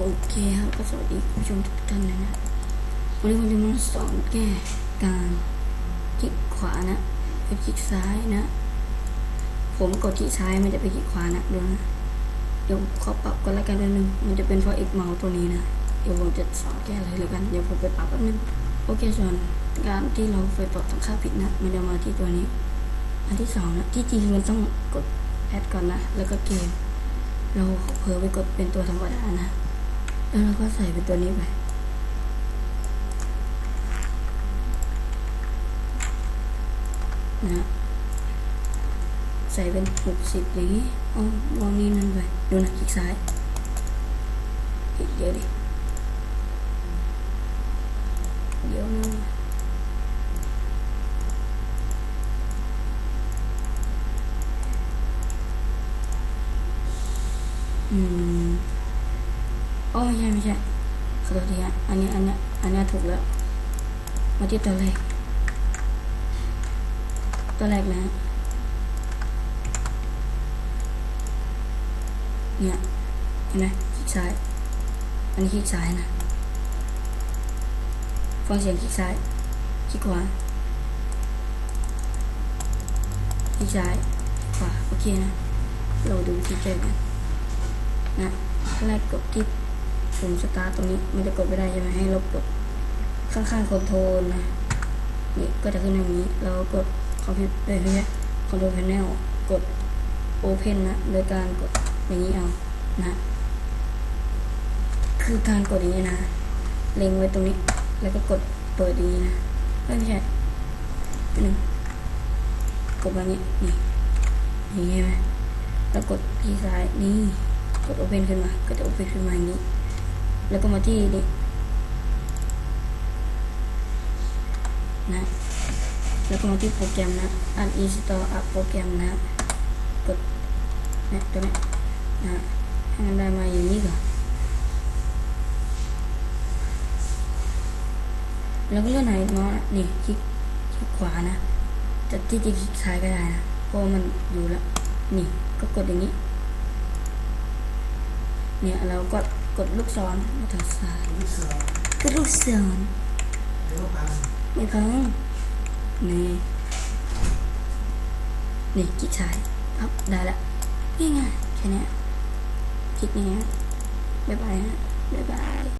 โอเคครับก็สวัสดีผู้ชมทุกท่านเลยนะวันนี้ผมจะมาสอนแก้การคลิกขวานะไปคลิกซ้ายนะ ผมกดคลิกซ้ายมันจะไปคลิกขวานะดูนะเดี๋ยวขอปรับกันล้วกันนิดนึงมันจะเป็นเพราะเอกเมาส์ตัวนี้นะเดี๋ยวผมจะสอนแก้เลยเลยกันเดี๋ยวผมไปปรับแป๊บนึงโอเคส่วนการที่เราไปปรับตั้งค่าผิดนะมันจะมาที่ตัวนี้ อันที่สองนะที่จริงมันต้องกดแอดก่อนนะแล้วก็เกมเราเผลอไปกดเป็นตัวธรรมดานะ แล้วเราก็ใส่เป็นตัวนี้ไปนะใส่เป็นหกสิบอย่างนี้เอาลองนี้นั่นไปดูนะคลิกซ้ายเฮ้ยเดี๋ยวดิเดี๋ยวนะอืม โอ้ไม่ใช่ไม่ใช่ขอโทษทีฮะอันนี้อันนี้อันนี้ถูกแล้ว มาที่ตัวแรก ตัวแรกนะเนี่ยเห็นไหมคลิกซ้าย อันนี้คลิกซ้ายนะฟังเสียงคลิกซ้ายคลิกขวาคลิกซ้ายขวาโอเคนะ เราดูที่แก้กันนะแรกกดที่ ปุ่มสตาร์ทตรงนี้มันจะกดไม่ได้ใช่ไหมให้เรากดข้างๆคอนโทรลนะนี่ก็จะขึ้นอย่างนี้เรากดคอมพิวเตอร์ไม่ใช่คอนโทรลแพนเนลกดโอเพนนะโดยการกดอย่างนี้เอานะคือการกดอย่างนี้นะ เล็งไว้ตรงนี้ แล้วก็กดเปิดอย่างนี้นะไม่ใช่หนึ่งกดแบบนี้นี่อย่างนี้ใช่ไหมแล้วกดที่ซ้ายนี่กดโอเพนขึ้นมาก็จะโอเพนขึ้นมาอย่างนี้ แล้วก็มาที่นี่นะ แล้วก็มาที่โปรแกรมนะอัน install up โปรแกรมนะกดนะตัวนี้นะให้มันได้มาอย่างนี้ก่อนแล้วก็เลื่อนไหนเนาะนี่คลิกคลิกขวานะแต่ที่จริงคลิกซ้ายก็ได้นะเพราะมันอยู่แล้ว นี่ก็กดอย่างนี้ เนี่ยเราก็ กดลูกศรมาทางซ้ายกดลูกศรไม่พังนี่นี่คลิกซ้ายครับได้ละง่ายๆแค่เนี้ยคลิกง่ายๆบ๊ายบายฮะบ๊ายบาย